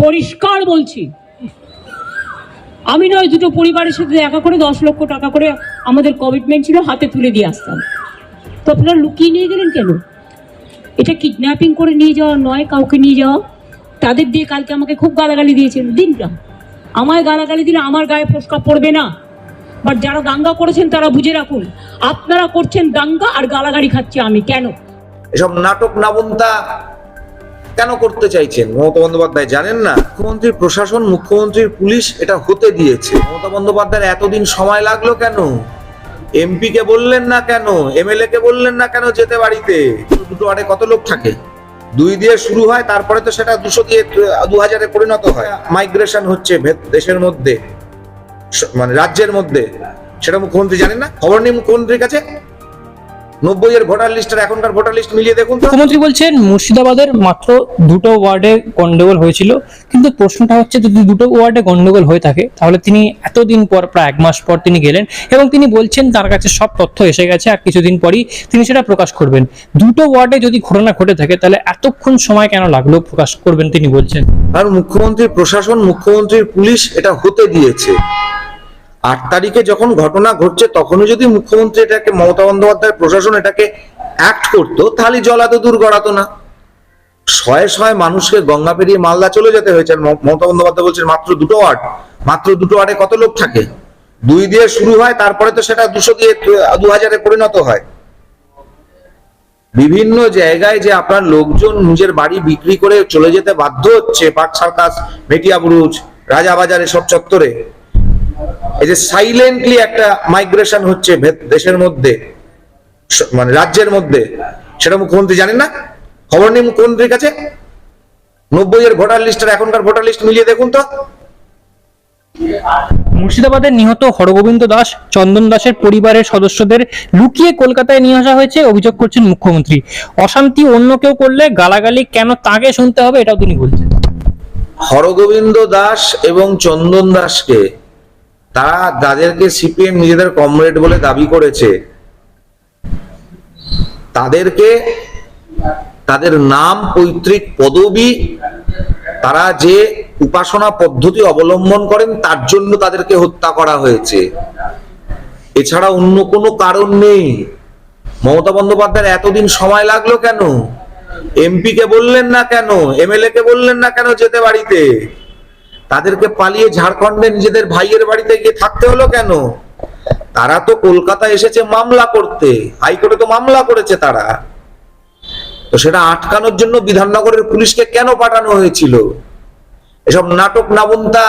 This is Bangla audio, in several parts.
পরিষ্কার বলছি। আমি নয়, দুটো পরিবারের সাথে দেখা করে দশ লক্ষ টাকা করে আমাদের কমিটমেন্ট ছিল, হাতে তুলে দিয়ে আসতাম। তো আপনারা লুকিয়ে নিয়ে গেলেন কেন? এটা কিডন্যাপিং করে নিয়ে যাওয়া নয়, কাউকে নিয়ে যাওয়া। তাদের দিয়ে কালকে আমাকে খুব গালাগালি দিয়েছেন। দিন না আমায় গালাগালি দিলে আমার গায়ে ফসকা পড়বে না। বাট যারা দাঙ্গা করেছেন, তারা বুঝে রাখুন, আপনারা করছেন দাঙ্গা আর গালাগালি খাচ্ছি আমি। কেন? এসব নাটক, নাবন্তা কেন করতে চাইছেন? মমতা বন্দ্যোপাধ্যায় জানেন না? মুখ্যমন্ত্রীর প্রশাসন মুখ্যমন্ত্রীর পুলিশ এটা হতে দিয়েছে। মমতা বন্দ্যোপাধ্যায়ের এতদিন সময় লাগল কেন? এমপি কে বললেন না কেন? এমএলএ কে বললেন না কেন যেতে বাড়িতে? দুটো আরে কত লোক থাকে? দুই দিয়ে শুরু হয়, তারপরে তো সেটা দুশো দিয়ে দু হাজারে পরিণত হয়। মাইগ্রেশন হচ্ছে দেশের মধ্যে মানে রাজ্যের মধ্যে। সেটা মুখ্যমন্ত্রী জানেন না? খবর নেই মুখ্যমন্ত্রীর কাছে? নব্বই এর ভোটার লিস্ট আর এখনকার ভোটার লিস্ট মিলিয়ে দেখুন মুখ্যমন্ত্রী বলছেন মুর্শিদাবাদের মাত্র দুটো ওয়ার্ডে গন্ডগোল হয়েছিল। কিন্তু প্রশ্নটা হচ্ছে যদি দুটো ওয়ার্ডে গন্ডগোল হয়ে থাকে তাহলে তিনি এতদিন পর প্রায় এক মাস পর তিনি গেলেন এবং তিনি বলছেন তার কাছে সব তথ্য এসে গেছে আর কিছুদিন পরই তিনি সেটা প্রকাশ করবেন। দুটো ওয়ার্ডে যদি ঘটনা ঘটে থাকে তাহলে এতক্ষণ সময় কেন লাগল প্রকাশ করবেন তিনি বলছেন? আর মুখ্যমন্ত্রীর প্রশাসন মুখ্যমন্ত্রীর পুলিশ এটা হতে দিয়েছে। আট তারিখে যখন ঘটনা ঘটছে, তখনই যদি মুখ্যমন্ত্রী এটাকে মমতা বন্দ্যোপাধ্যায়ের প্রশাসন এটাকে অ্যাক্ট করতো, তাহলে জল এত দূর গড়াতো না। শয়ে শয়ে মানুষকে গঙ্গা পেরিয়ে মালদা চলে যেতে হয়েছে। মমতা বন্দ্যোপাধ্যায় বলছেন, মাত্র দুটো ওয়ার্ড, মাত্র দুটো ওয়ার্ডে কত লোক থাকে? দুই দিয়ে শুরু হয়, তারপরে তো সেটা দুশো দিয়ে দু হাজারে পরিণত হয়। বিভিন্ন জায়গায় যে আপনার লোকজন নিজের বাড়ি বিক্রি করে চলে যেতে বাধ্য হচ্ছে পার্ক সার্কাস মেটিয়া বুরুজ রাজাবাজার এসব চত্বরে। এই যে সাইলেন্টলি একটা মাইগ্রেশন হচ্ছে দেশের মধ্যে মানে রাজ্যের মধ্যে সেটা মুখ্যমন্ত্রী জানেন না? খবর নেই মুখ্যমন্ত্রীর কাছে? নব্বই এর ভোটার লিস্ট আর এখনকার ভোটার লিস্ট মিলিয়ে দেখুন তো। মুর্শিদাবাদের নিহত হরগোবিন্দ দাস চন্দন দাসের পরিবারের সদস্যদের লুকিয়ে কলকাতায় নিয়ে আসা হয়েছে অভিযোগ করছেন মুখ্যমন্ত্রী। অশান্তি অন্য কেউ করলে গালাগালি কেন তাকে শুনতে হবে এটাও তিনি বলছেন। হরগোবিন্দ দাস এবং চন্দন দাসকে তারা যাদেরকে সিপিএম নিজেদের কমরেড বলে দাবি করেছে। তাদেরকে তাদের নাম, পৈতৃক পদবি, তারা যে উপাসনা পদ্ধতি অবলম্বন করেন, তার জন্য তাদেরকে হত্যা করা হয়েছে। এছাড়া অন্য কোনো কারণ নেই। মমতা বন্দ্যোপাধ্যায়ের এতদিন সময় লাগল কেন? এমপি কে বললেন না কেন? এমএলএ কে বললেন না কেন যেতে বাড়িতে? তাদেরকে পালিয়ে ঝাড়খণ্ডে নিজেদের ভাইয়ের বাড়িতে গিয়ে থাকতে হলো কেন? তারা তো কলকাতা এসেছে মামলা করতে। হাইকোর্টে তো মামলা করেছে তারা। তো সেটা আটকানোর জন্য বিধাননগরের পুলিশকে কেন পাঠানো হয়েছিল? এসব নাটক নাবন্তা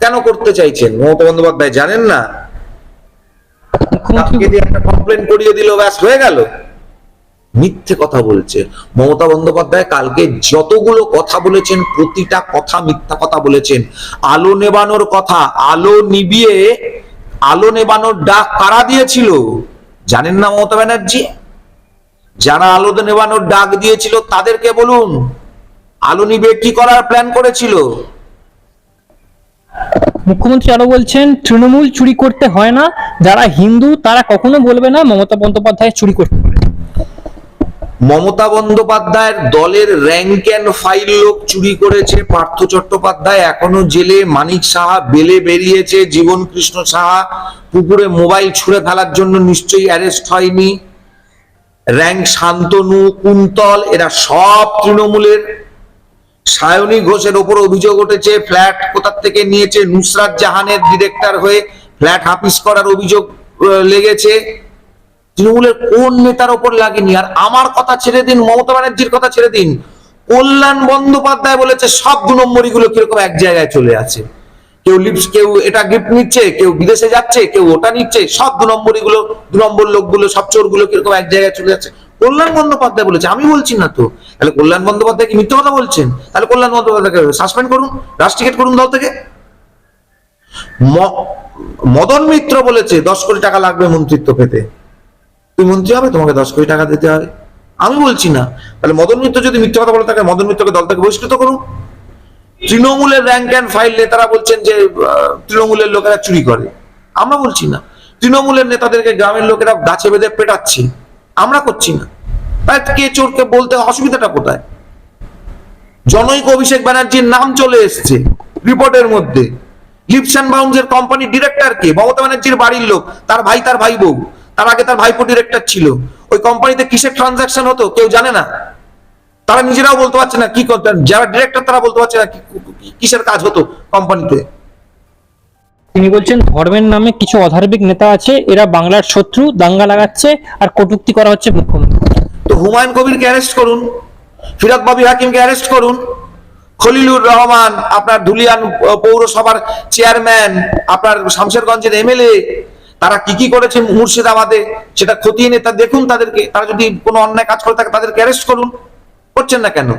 কেন করতে চাইছেন? মমতা বন্দ্যোপাধ্যায় জানেন না? একটা কমপ্লেন করিয়ে দিল ব্যাস হয়ে গেল। মিথ্যে কথা বলছে। মমতা বন্দ্যোপাধ্যায় কালকে যতগুলো কথা বলেছেন, প্রতিটা কথা মিথ্যা কথা বলেছেন। আলো নেবানোর কথা, আলো নিবিয়ে, আলো নেবানোর ডাক কারা দিয়েছিল? জানেন না মমতা ব্যানার্জি? যারা আলো নেবানোর ডাক দিয়েছিল, তাদেরকে বলুন। আলো নিবে কি করার প্ল্যান করেছিল? মুখ্যমন্ত্রী আরও বলছেন, তৃণমূল চুরি করতে হয় না। যারা হিন্দু, তারা কখনো বলবে না মমতা বন্দ্যোপাধ্যায় চুরি করতে পারে। মমতা বন্দ্যোপাধ্যায়ের দলের র্যাঙ্ক অ্যান্ড ফাইল লোক চুরি করেছে পার্থ চট্টোপাধ্যায়। এখনও জেলে মানিক সাহা বেলে বেরিয়েছে জীবন কৃষ্ণ সাহা। পুকুরে মোবাইল ছুঁড়ে ফেলার জন্য নিশ্চয়ই অ্যারেস্ট হয়নি। র্যাঙ্ক শান্তনু, কুন্তল, এরা সব তৃণমূলের। সায়নী ঘোষের ওপর অভিযোগ উঠেছে, ফ্ল্যাট কোথার থেকে নিয়েছে? নুসরাত জাহানের ডিরেক্টর হয়ে ফ্ল্যাট হাফিস করার অভিযোগ লেগেছে। তৃণমূলের কোন নেতার ওপর লাগেনি? আর আমার কথা ছেড়ে দিন, মমতা ব্যানার্জির কথা ছেড়ে দিন। কল্যাণ বন্দ্যোপাধ্যায় বলেছে সব দু নম্বরই গুলো কীরকম এক জায়গায় চলে আছে। কেউ লিপস কেউ এটা গিফট নিচ্ছে, কেউ বিদেশে যাচ্ছে, কেউ ওটা নিচ্ছে সব দু নম্বরই গুলো দু নম্বর লোকগুলো, সব চোরগুলো কীরকম এক জায়গায় চলে যাচ্ছে। কল্যাণ বন্দ্যোপাধ্যায় বলেছে, আমি বলছি না তো। তাহলে কল্যাণ বন্দ্যোপাধ্যায় কি মিথ্যে কথা বলছেন? তাহলে কল্যাণ বন্দ্যোপাধ্যায়কে সাসপেন্ড করুন রাষ্ট্রিকেট করুন দল থেকে। মদন মিত্র বলেছে, দশ কোটি টাকা লাগবে মন্ত্রিত্ব পেতে। তুই মন্ত্রী হবে, তোমাকে দশ কোটি টাকা দিতে হবে আমি বলছি না। তাহলে মদন মিত্র যদি মিথ্যে কথা বলে থাকে, মদন মিত্রকে দল থেকে বহিষ্কৃত করুন তৃণমূলের র্যাঙ্ক অ্যান্ড ফাইল নেতারা বলছেন যে তৃণমূলের লোকেরা চুরি করে। আমরা বলছি না। তৃণমূলের নেতাদেরকে গ্রামের লোকেরা গাছে বেঁধে পেটাচ্ছে। আমরা করছি না। তাই কে চোরকে বলতে অসুবিধাটা কোথায়? জনৈক অভিষেক ব্যানার্জির নাম চলে এসছে রিপোর্টের মধ্যে। লিপস অ্যান্ড বাউন্সের কোম্পানির ডিরেক্টর কে? মমতা ব্যানার্জির বাড়ির লোক। তার ভাই তার ভাই বউ। তার আগে তার ভাইপো ডিরেক্টর ছিল। ওই কোম্পানিতে কিসের ট্রানজাকশন হতো কেউ জানে না। তারা নিজেরাও বলতে পারছে না কি করতেন যারা ডিরেক্টর তারা বলতে পারছে না কিসের কাজ হতো কোম্পানিতে তিনি বলছেন ধর্মের নামে কিছু অধার্মিক নেতা আছে এরা বাংলার শত্রু দাঙ্গা লাগাচ্ছে আর কটুক্তি করা হচ্ছে মুখ্যমন্ত্রী। তো হুমায়ুন কবিরকে অ্যারেস্ট করুন ফিরাদ বাবি হাকিমকে অ্যারেস্ট করুন খলিলুর রহমান আপনার ধুলিয়ান পৌরসভার চেয়ারম্যান আপনার শামশেরগঞ্জের এমএলএ তারা কি কি করেছে মুর্শিদাবাদে, সেটা খতিয়ে নিয়ে তা দেখুন তাদেরকে। তারা যদি কোনো অন্যায় কাজ করে থাকে, তাদেরকে অ্যারেস্ট করুন। করছেন না কেন?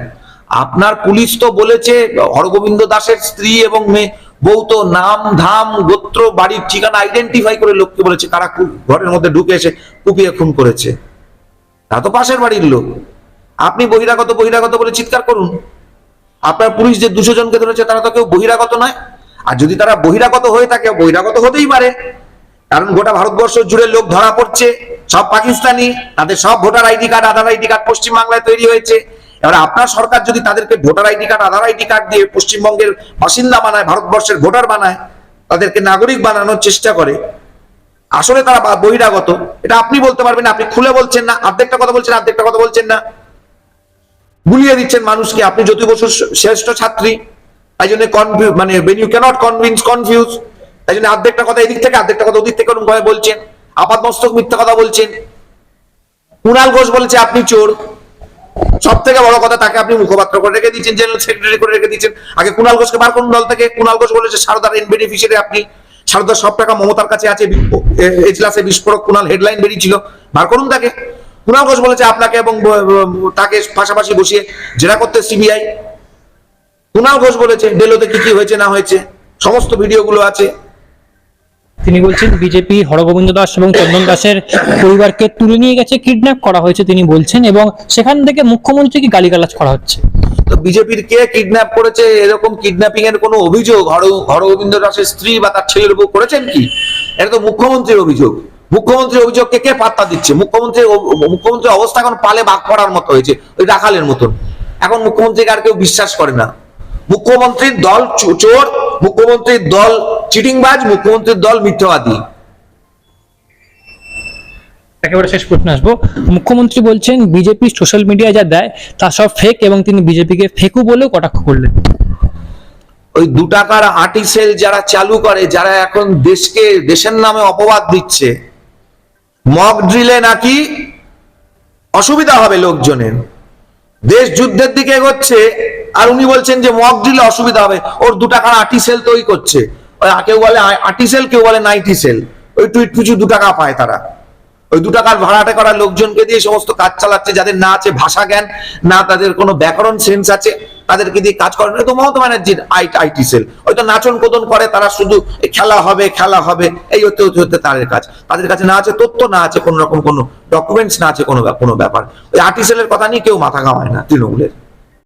আপনার পুলিশ তো বলেছে, হরগোবিন্দ দাসের স্ত্রী এবং মেয়ে, বউ তো নাম, ধাম, গোত্র বাড়ির ঠিকানা আইডেন্টিফাই করে লোককে বলেছে, কারা ঘরের মধ্যে ঢুকে এসে কুপিয়ে খুন করেছে। তা তো পাশের বাড়ির লোক। আপনি বহিরাগত বহিরাগত বলে চিৎকার করুন। আপনার পুলিশ যে দুশো জনকে ধরেছে, তারা তো কেউ বহিরাগত নয়। আর যদি তারা বহিরাগত হয়ে থাকে, বহিরাগত হতেই পারে। কারণ গোটা ভারতবর্ষ জুড়ে লোক ধরা পড়ছে। সব পাকিস্তানি, তাদের সব voter ID card, Aadhaar ID card পশ্চিমবাংলায় তৈরি হয়েছে। এবার আপনার সরকার যদি তাদেরকে voter ID card, Aadhaar ID card দিয়ে পশ্চিমবঙ্গের বাসিন্দা বানায়, ভারতবর্ষের ভোটার বানায়, তাদেরকে নাগরিক বানানোর চেষ্টা করে, আসলে তারা বহিরাগত, এটা আপনি বলতে পারবেন আপনি খুলে বলছেন না অর্ধেকটা কথা বলছেন, আর্ধেকটা কথা বলছেন না। গুলিয়ে দিচ্ছেন মানুষকে, আপনি জ্যোতি বসুর শ্রেষ্ঠ ছাত্রী, তাই জন্য মানে ইউ ক্যানট কনভিন্স কনফিউজ তাই জন্য অর্ধেকটা কথা এদিক থেকে অর্ধেকটা কথা ওদিক থেকে ওরকম ভাবে বলছেন। আপাত মস্তক মিথ্যা কথা বলছেন। কুণাল ঘোষ বলেছে, আপনি চোর। সব থেকে বড় কথা, তাকে আপনি মুখপাত্র করে রেখে দিচ্ছেন জেনারেল সেক্রেটারি করে রেখে দিচ্ছেন আগে কুণাল ঘোষকে বার করুন দল থেকে। কুণাল ঘোষ বলেছে, সারদার এন বেনিফিশিয়ারি আপনি, সারদার সব টাকা মমতার কাছে আছে এজলাসে বিস্ফোরক কুণাল হেডলাইন বেরিয়েছিল, বার করুন তাকে। কুণাল ঘোষ বলেছে, আপনাকে এবং তাকে পাশাপাশি বসিয়ে জেরা করতে সিবিআই। কুণাল ঘোষ বলেছে, ডেলোতে কি কি হয়েছে, না হয়েছে, সমস্ত ভিডিওগুলো আছে। তিনি বলছেন, বিজেপি, হরগোবিন্দ দাস এবং চন্দন দাসের পরিবারকে তুলে নিয়ে গেছে, কিডন্যাপ করা হয়েছে তিনি বলছেন এবং সেখান থেকে মুখ্যমন্ত্রীকে গালিগালাজ করা হচ্ছে। তো বিজেপির কে কিডন্যাপ করেছে? এরকম কিডন্যাপিং এর কোনো অভিযোগ? হরগোবিন্দ দাসের স্ত্রী বা তার ছেলের উপর করেছেন কি? এটা তো মুখ্যমন্ত্রীর অভিযোগ। মুখ্যমন্ত্রীর অভিযোগকে কে পাত্তা দিচ্ছে? মুখ্যমন্ত্রীর মুখ্যমন্ত্রীর অবস্থা এখন পালে বাঘ পড়ার মতো হয়েছে, ওই রাখালের মতন। এখন মুখ্যমন্ত্রীকে আর কেউ বিশ্বাস করে না। মুখ্যমন্ত্রীর দল চোর, মুখ্যমন্ত্রীর দল চিটিংবাজ মুখ্যমন্ত্রীর দল মিথ্যাবাদী। একেবারে শেষ প্রশ্ন আসব। মুখ্যমন্ত্রী বলছেন বিজেপি সোশ্যাল মিডিয়ায় যা দেয় তা সব ফেক এবং তিনি বিজেপিকে ফেকু বলেও কটাক্ষ করলেন। ওই দু টাকার আর্টিসেল যারা চালু করে যারা এখন দেশকে দেশের নামে অপবাদ দিচ্ছে মক ড্রিলে নাকি অসুবিধা হবে লোকজনের। দেশ যুদ্ধের দিকে এগোচ্ছে আর উনি বলছেন যে মক ড্রিলে অসুবিধা হবে ওর দু টাকার আর্টিসেল তৈরি করছে। কেউ বলে আর্টিসেল কেউ বলে নাইটি সেল। ওই টুইট পিছু দু টাকা পায় তারা। ওই দু টাকার ভাড়াটে করা লোকজনকে দিয়ে সমস্ত কাজ চালাচ্ছে, যাদের না আছে ভাষা জ্ঞান, না তাদের কোনো ব্যাকরণ সেন্স আছে, তাদেরকে দিয়ে কাজ করেন। তো মমতা ব্যানার্জির আইটি সেল। হয়তো নাচন কোদন করে, তারা শুধু খেলা হবে খেলা হবে, এই হতে হতে হতে তাদের কাজ। তাদের কাছে না আছে তথ্য, না আছে কোনো রকম কোনো ডকুমেন্টস না আছে কোনো কোনো ব্যাপার। ওই আর্টিসেলের কথা নিয়ে কেউ মাথা ঘামায় না তৃণমূলের।